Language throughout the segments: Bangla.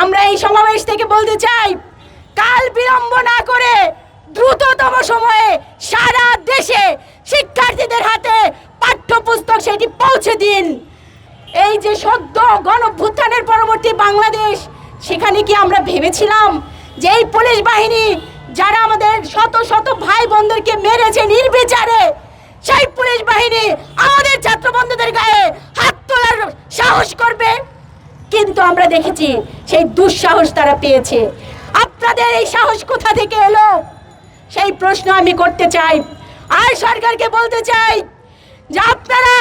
আমরা এই সমাবেশ থেকে বলতে চাই, কাল বিলম্ব না করে দ্রুততম সময়ে সারা দেশে শিক্ষার্থীদের হাতে পাঠ্যপুস্তক সেটি পৌঁছে দিন। এই যে সদ্য গণভ্যুত্থানের পরবর্তী বাংলাদেশ, সেখানে কি আমরা ভেবেছিলাম যে এই পুলিশ বাহিনী যারা আমাদের শত শত ভাই বোনদেরকে মেরেছে নির্বিচারে, সেই পুলিশ বাহিনী আমাদের ছাত্র বন্ধুদের গায়ে হাত তোলার সাহস করবে। কিন্তু আমরা দেখেছি সেই দুঃসাহস তারা পেয়েছে। আপনাদের এই সাহস কোথা থেকে এলো? সেই প্রশ্ন আমি করতে চাই। আর সরকারকে বলতে চাই যে আপনারা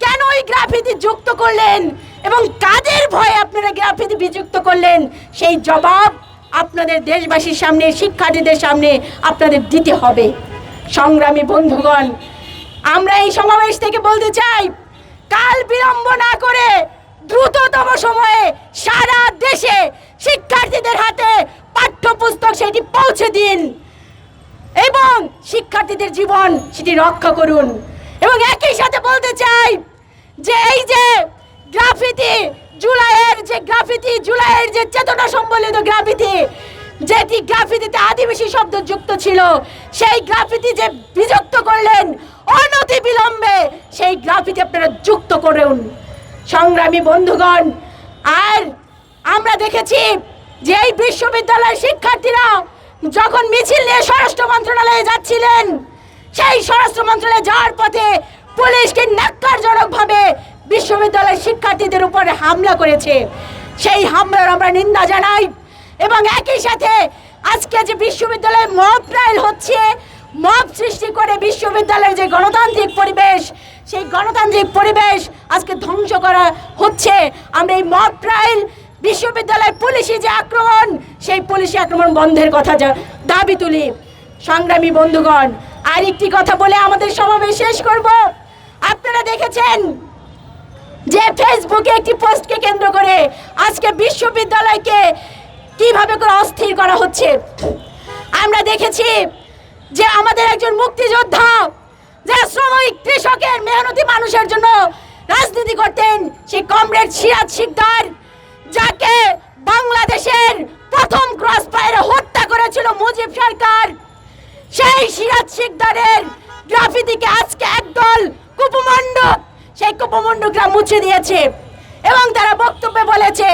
কেন ওই গ্রাফিতি যুক্ত করলেন এবং কাদের ভয়ে আপনারা গ্রাফিতি বিযুক্ত করলেন? সেই জবাব আপনাদের দেশবাসীর সামনে, শিক্ষার্থীদের সামনে আপনাদের দিতে হবে। সংগ্রামী বন্ধুগণ, আমরা এই সমাবেশ থেকে বলতে চাই, কাল বিলম্ব না করে দ্রুততম সময়ে সারা দেশে শিক্ষার্থীদের হাতে পাঠ্যপুস্তক সেটি পৌঁছে দিন এবং শিক্ষার্থীদের জীবন সেটি রক্ষা করুন। এবং একই সাথে বলতে চাই যে এই যে গ্রাফিতি জুলাইয়ের যে গ্রাফিতি, জুলাইয়ের যে চেতনা সম্বলিত গ্রাফিতি, যেটি গ্রাফিতিতে আদিবাসী শব্দ যুক্ত ছিল, সেই গ্রাফিতি যে বিযুক্ত করলেন অনতি বিলম্বে সেই গ্রাফিতি আপনারা যুক্ত করুন। সংগ্রামী বন্ধুগণ, আর আমরা দেখেছি যে এই বিশ্ববিদ্যালয়ের শিক্ষার্থীরা যখন মিছিল নিয়ে স্বরাষ্ট্র মন্ত্রণালয়ে যাচ্ছিলেন, সেই স্বরাষ্ট্র মন্ত্রণালয়ে যাওয়ার পথে পুলিশকে ন্যাক্কারজনকভাবে বিশ্ববিদ্যালয়ের শিক্ষার্থীদের উপরে হামলা করেছে। সেই হামলার আমরা নিন্দা জানাই এবং একই সাথে আজকে যে বিশ্ববিদ্যালয়ে মব ট্রায়াল হচ্ছে, মব সৃষ্টি করে বিশ্ববিদ্যালয়ের যে গণতান্ত্রিক পরিবেশ সেই গণতান্ত্রিক পরিবেশ আজকে ধ্বংস করা হচ্ছে। আমরা এই মব ট্রায়াল বিশ্ববিদ্যালয় পুলিশি যে আক্রমণ, সেই পুলিশি আক্রমণ বন্ধের কথা দাবি তুলি। সংগ্রামী বন্ধুগণ আর একটি কথা বলে আমাদের সমাবেশ শেষ করব। আপনারা দেখেছেন যে ফেসবুকে একটি পোস্টকে কেন্দ্র করে আজকে বিশ্ববিদ্যালয়কে কীভাবে করে অস্থির করা হচ্ছে? আমরা দেখেছি যে আমাদের একজন মুক্তিযোদ্ধা যে শ্রমিক, কৃষকের মেহনতি মানুষের জন্য রাজনীতি করতেন সেই কমরেড সিরাজ শিকদার, যাকে বাংলাদেশের প্রথম ক্রস ফায়ারে হত্যা করেছিল মুজিব সরকার। সেই সিরাজ শিকদারের গ্রাফিতিকে আজকে একদল কুপমণ্ডক সেই কুপমণ্ডকরা মুছে দিয়েছে। এবং তারা বক্তব্যে বলেছে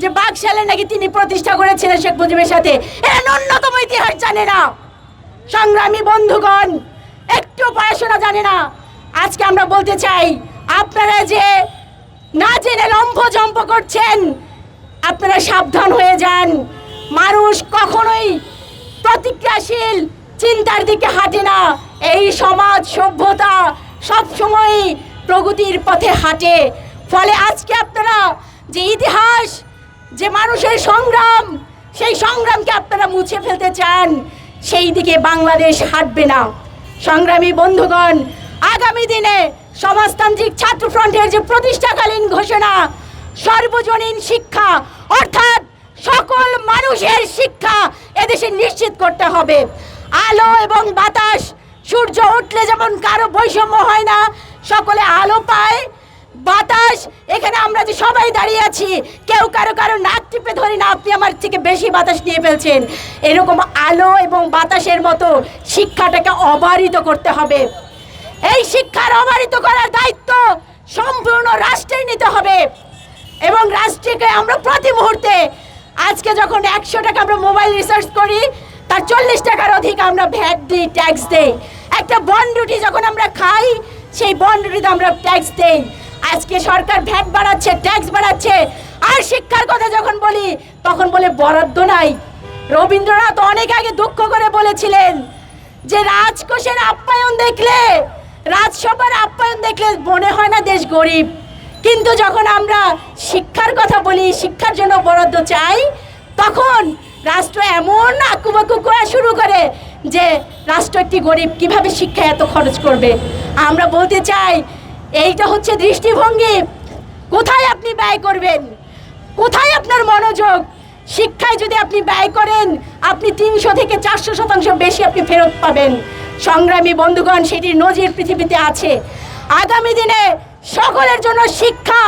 যে বাকশালে নাকি তিনি প্রতিষ্ঠা করেছিলেন শেখ মুজিবের সাথে। এরা ন্যূনতম ইতিহাস জানে না। সংগ্রামী বন্ধুগণ একটু পড়াশোনা জানে না। আজকে আমরা বলতে চাই, আপনারা যে না জেনে লম্ফ জম্প করছেন, আপনারা সাবধান হয়ে যান। মানুষ কখনোই প্রতিক্রিয়াশীল চিন্তার দিকে হাঁটে না। এই সমাজ সভ্যতা সবসময় প্রগতির পথে হাঁটে। ফলে আজকে আপনারা যে ইতিহাস, যে মানুষের সংগ্রাম, সেই সংগ্রামকে আপনারা মুছে ফেলতে চান, সেই দিকে বাংলাদেশ হাঁটবে না। সংগ্রামী বন্ধুগণ, আগামী দিনে সমাজতান্ত্রিক ছাত্র ফ্রন্টের যে প্রতিষ্ঠাকালীন ঘোষণা, সর্বজনীন শিক্ষা, অর্থাৎ সকল মানুষের শিক্ষা এদেশে নিশ্চিত করতে হবে। আলো এবং বাতাস, সূর্য উঠলে যেমন কারও বৈষম্য হয় না, সকলে আলো পায় বাতাস, এখানে আমরা যে সবাই দাঁড়িয়ে আছি, কেউ কারও কারও নাক টিপে ধরি না, আপনি আমার থেকে বেশি বাতাস নিয়ে ফেলছেন। এরকম আলো এবং বাতাসের মতো শিক্ষাটাকে অবারিত করতে হবে। এই শিক্ষার অবারিত করার দায়িত্ব সম্পূর্ণ রাষ্ট্রের নিতে হবে। এবং রাষ্ট্রকে আমরা প্রতি মুহূর্তে, আজকে যখন একশো টাকা আমরা মোবাইল রিসার্চ করি, তার চল্লিশ টাকার অধিক আমরা ভ্যাট দিই, ট্যাক্স দেই। একটা বন রুটি যখন আমরা খাই, সেই বন রুটিতে আমরা ট্যাক্স দেই। আজকে সরকার ভ্যাট বাড়াচ্ছে ট্যাক্স বাড়াচ্ছে। আর শিক্ষার কথা যখন বলি, তখন বলে বরাদ্দ নাই। রবীন্দ্রনাথ অনেক আগে দুঃখ করে বলেছিলেন যে রাজকোষের আপ্যায়ন দেখলে, রাজসভার আপ্যায়ন দেখলে মনে হয় না দেশ গরিব। কিন্তু যখন আমরা শিক্ষার কথা বলি, শিক্ষার জন্য বরাদ্দ চাই, তখন রাষ্ট্র এমন আকুবাকু করা শুরু করে যে রাষ্ট্র একটি গরিব কীভাবে শিক্ষা এত খরচ করবে? আমরা বলতে চাই এইটা হচ্ছে দৃষ্টিভঙ্গি। কোথায় আপনি ব্যয় করবেন? কোথায় আপনার মনোযোগ? শিক্ষায় যদি আপনি ব্যয় করেন, আপনি তিনশো থেকে চারশো শতাংশ বেশি আপনি ফেরত পাবেন। সংগ্রামী বন্ধুগণ সেটির নজির পৃথিবীতে আছে। আগামী দিনে সকলের জন্য শিক্ষা,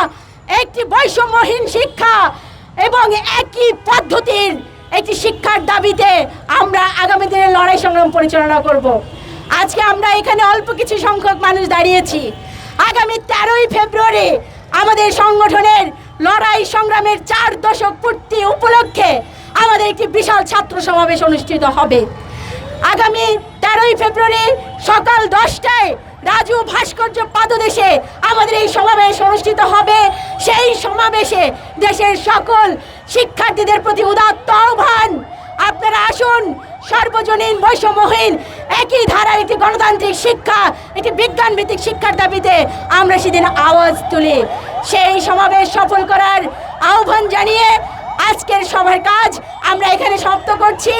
একটি বৈষম্যহীন শিক্ষা এবং একই পদ্ধতির একটি শিক্ষার দাবিতে আমরা আগামী দিনে লড়াই সংগ্রাম পরিচালনা করব। আজকে আমরা এখানে অল্প কিছু সংখ্যক মানুষ দাঁড়িয়েছি। আগামী তেরোই ফেব্রুয়ারি আমাদের সংগঠনের লড়াই সংগ্রামের চার দশক পূর্তি উপলক্ষে আমাদের একটি বিশাল ছাত্র সমাবেশ অনুষ্ঠিত হবে। আগামী তেরোই ফেব্রুয়ারি সকাল দশটায় রাজু ভাস্কর্য পাদদেশে আমাদের এই সমাবেশ অনুষ্ঠিত হবে। সেই সমাবেশে দেশের সকল শিক্ষার্থীদের প্রতি উদাত্ত আহ্বান। আপনারা আসুন সর্বজনীন বৈষম্যহীন, একই ধারার একটি গণতান্ত্রিক শিক্ষা, একটি বিজ্ঞান ভিত্তিক শিক্ষার দাবিতে আমরা সেদিন আওয়াজ তুলি। সেই সমাবেশ সফল করার আহ্বান জানিয়ে আজকের সবার কাজ আমরা এখানে সমাপ্ত করছি।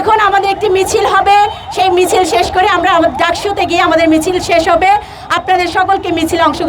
এখন আমাদের একটি মিছিল হবে। সেই মিছিল শেষ করে আমরা ডাকসুতে গিয়ে আমাদের মিছিল শেষ হবে। আপনাদের সকলকে মিছিলে অংশ